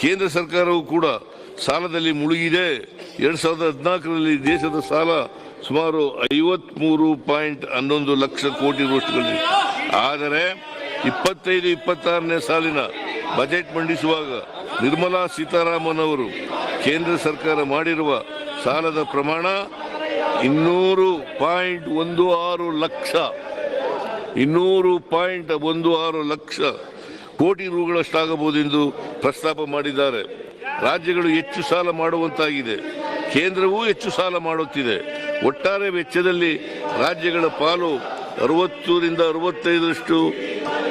ಕೇಂದ್ರ ಸರ್ಕಾರವು ಕೂಡ ಸಾಲದಲ್ಲಿ ಮುಳುಗಿದೆ. ಎರಡ್ ಸಾವಿರದ ಹದಿನಾಲ್ಕರಲ್ಲಿ ದೇಶದ ಸಾಲ ಸುಮಾರು ಐವತ್ಮೂರು ಪಾಯಿಂಟ್ ಹನ್ನೊಂದು ಲಕ್ಷ ಕೋಟಿ ರೂಪಾಯಿ ಆದರೆ ಇಪ್ಪತ್ತೈದು, ಇಪ್ಪತ್ತಾರನೇ ಸಾಲಿನ ಬಜೆಟ್ ಮಂಡಿಸುವಾಗ ನಿರ್ಮಲಾ ಸೀತಾರಾಮನ್ ಅವರು ಕೇಂದ್ರ ಸರ್ಕಾರ ಮಾಡಿರುವ ಸಾಲದ ಪ್ರಮಾಣ ಇನ್ನೂರು ಪಾಯಿಂಟ್ ಒಂದು ಆರು ಲಕ್ಷ, ಇನ್ನೂರು ಪಾಯಿಂಟ್ ಒಂದು ಆರು ಲಕ್ಷ ಕೋಟಿ ರೂಗಳಷ್ಟಾಗಬಹುದೆಂದು ಪ್ರಸ್ತಾಪ ಮಾಡಿದ್ದಾರೆ. ರಾಜ್ಯಗಳು ಹೆಚ್ಚು ಸಾಲ ಮಾಡುವಂತಾಗಿದೆ. ಕೇಂದ್ರವೂ ಹೆಚ್ಚು ಸಾಲ ಮಾಡುತ್ತಿದೆ. ಒಟ್ಟಾರೆ ವೆಚ್ಚದಲ್ಲಿ ರಾಜ್ಯಗಳ ಪಾಲು ಅರವತ್ತರಿಂದ ಅರವತ್ತೈದರಷ್ಟು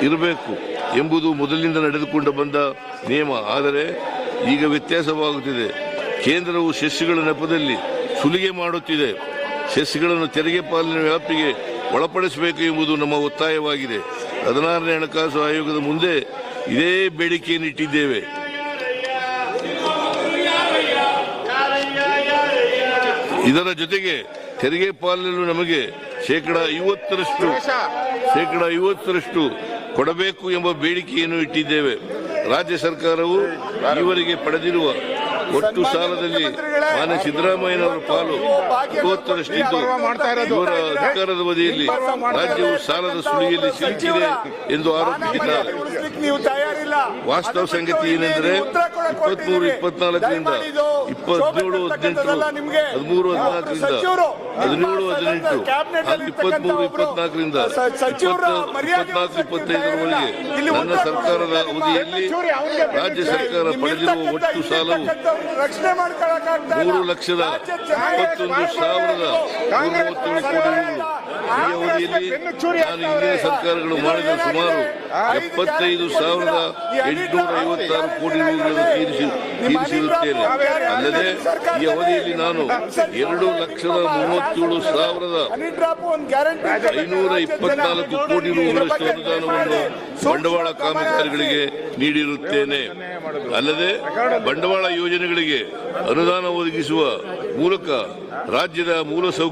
ಇರಬೇಕು ಎಂಬುದು ಮೊದಲಿಂದ ನಡೆದುಕೊಂಡು ಬಂದ ನಿಯಮ. ಆದರೆ ಈಗ ವ್ಯತ್ಯಾಸವಾಗುತ್ತಿದೆ. ಕೇಂದ್ರವು ಸೆಸ್ಸುಗಳ ನೆಪದಲ್ಲಿ ಸುಲಿಗೆ ಮಾಡುತ್ತಿದೆ. ಶಸ್ಸುಗಳನ್ನು ತೆರಿಗೆ ಪಾಲನೆ ವ್ಯಾಪ್ತಿಗೆ ಒಳಪಡಿಸಬೇಕು ಎಂಬುದು ನಮ್ಮ ಒತ್ತಾಯವಾಗಿದೆ. ಹದಿನಾರನೇ ಹಣಕಾಸು ಆಯೋಗದ ಮುಂದೆ ಇದೇ ಬೇಡಿಕೆಯನ್ನು ಇಟ್ಟಿದ್ದೇವೆ. ಇದರ ಜೊತೆಗೆ ತೆರಿಗೆ ಪಾಲನೆಯಲ್ಲೂ ನಮಗೆ ಶೇಕಡ ಐವತ್ತರಷ್ಟು ಶೇಕಡ ಐವತ್ತರಷ್ಟು ಕೊಡಬೇಕು ಎಂಬ ಬೇಡಿಕೆಯನ್ನು ಇಟ್ಟಿದ್ದೇವೆ. ರಾಜ್ಯ ಸರ್ಕಾರವು ಇವರಿಗೆ ಪಡೆದಿರುವ ಒಟ್ಟು ಸಾಲದಲ್ಲಿ ಮಾನ್ಯ ಸಿದ್ದರಾಮಯ್ಯನವರ ಪಾಲು ಮೂವತ್ತರಷ್ಟಿದ್ದು ಇವರ ಅಧಿಕಾರದ ಬದಿಯಲ್ಲಿ ರಾಜ್ಯವು ಸಾಲದ ಸುಳಿಯಲ್ಲಿ ಸಿಲುಕಿದೆ ಎಂದು ಆರೋಪಿಸಿದ್ದಾರೆ. ವಾಸ್ತವ ಸಂಗತಿ ಏನೆಂದರೆ ಇಪ್ಪತ್ಮೂರು ಇಪ್ಪತ್ನಾಲ್ಕರಿಂದ. ಇಪ್ಪತ್ತೇಳು ಹದಿನೆಂಟು. ಹದಿಮೂರು ಹದಿನಾಲ್ಕರಿಂದ. ಹದಿನೇಳು ಹದಿನೆಂಟು. ಇಪ್ಪತ್ಮೂರು ಇಪ್ಪತ್ನಾಲ್ಕರಿಂದ. ಇಪ್ಪತ್ನಾಲ್ಕು ಇಪ್ಪತ್ತೈದರವರೆಗೆ ನನ್ನ ಸರ್ಕಾರದ ಅವಧಿಯಲ್ಲಿ ರಾಜ್ಯ ಸರ್ಕಾರ ಪಡೆದಿರುವ ಒಟ್ಟು ಸಾಲವು ಮೂರು ಲಕ್ಷದ ಇಪ್ಪತ್ತೊಂದು ಸಾವಿರದ ಮೂವತ್ತೇಳು ಕೋಟಿ. ಈ ಅವಧಿಯಲ್ಲಿ ನಾನು ಹಿಂದಿನ ಸರ್ಕಾರಗಳು ಮಾಡಿದ ಸುಮಾರು ಎಪ್ಪತ್ತೈದು ಸಾವಿರದ ಎಂಟುನೂರ ಐವತ್ತಾರು ಕೋಟಿ ರೂಗಳನ್ನು ತೀರಿಸಿ ತೀರಿಸಿರುತ್ತೇನೆ. ಅಲ್ಲದೆ ಈ ಅವಧಿಯಲ್ಲಿ ನಾನು ಎರಡು ಲಕ್ಷದ ಮೂವತ್ತೇಳು ಸಾವಿರದ ಐನೂರ ಇಪ್ಪತ್ನಾಲ್ಕು ಕೋಟಿ ರೂಗಳಷ್ಟು ಅನುದಾನವನ್ನು ಬಂಡವಾಳ ಕಾಮಗಾರಿಗಳಿಗೆ ನೀಡಿರುತ್ತೇನೆ. ಅಲ್ಲದೆ ಬಂಡವಾಳ ಯೋಜನೆಗಳಿಗೆ ಅನುದಾನ ಒದಗಿಸುವ ಮೂಲಕ ರಾಜ್ಯದ ಮೂಲಸೌಕರ್ಯ